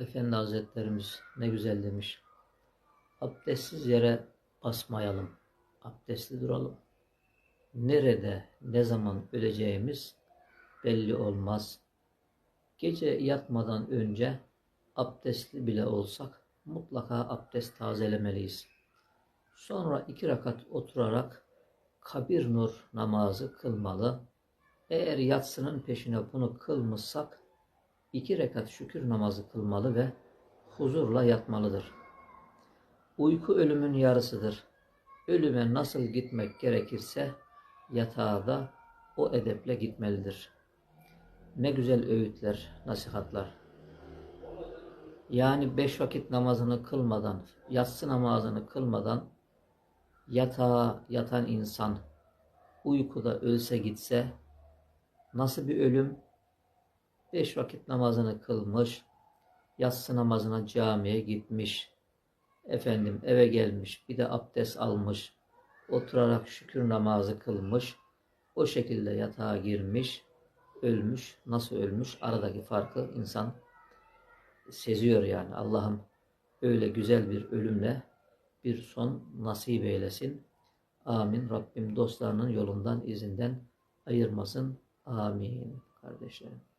Efendi Hazretlerimiz ne güzel demiş. Abdestsiz yere basmayalım. Abdestli duralım. Nerede, ne zaman öleceğimiz belli olmaz. Gece yatmadan önce abdestli bile olsak mutlaka abdest tazelemeliyiz. Sonra iki rakat oturarak kabir nur namazı kılmalı. Eğer yatsının peşine bunu kılmışsak iki rekat şükür namazı kılmalı ve huzurla yatmalıdır. Uyku ölümün yarısıdır. Ölüme nasıl gitmek gerekirse yatağa da o edeple gitmelidir. Ne güzel öğütler, nasihatler. Yani beş vakit namazını kılmadan, yatsı namazını kılmadan yatağa yatan insan uykuda ölse gitse nasıl bir ölüm? Beş vakit namazını kılmış, yatsı namazına camiye gitmiş, efendim eve gelmiş, bir de abdest almış, oturarak şükür namazı kılmış, o şekilde yatağa girmiş, ölmüş, nasıl ölmüş aradaki farkı insan seziyor yani. Allah'ım öyle güzel bir ölümle bir son nasip eylesin. Amin. Rabbim dostlarının yolundan, izinden ayırmasın. Amin kardeşlerim.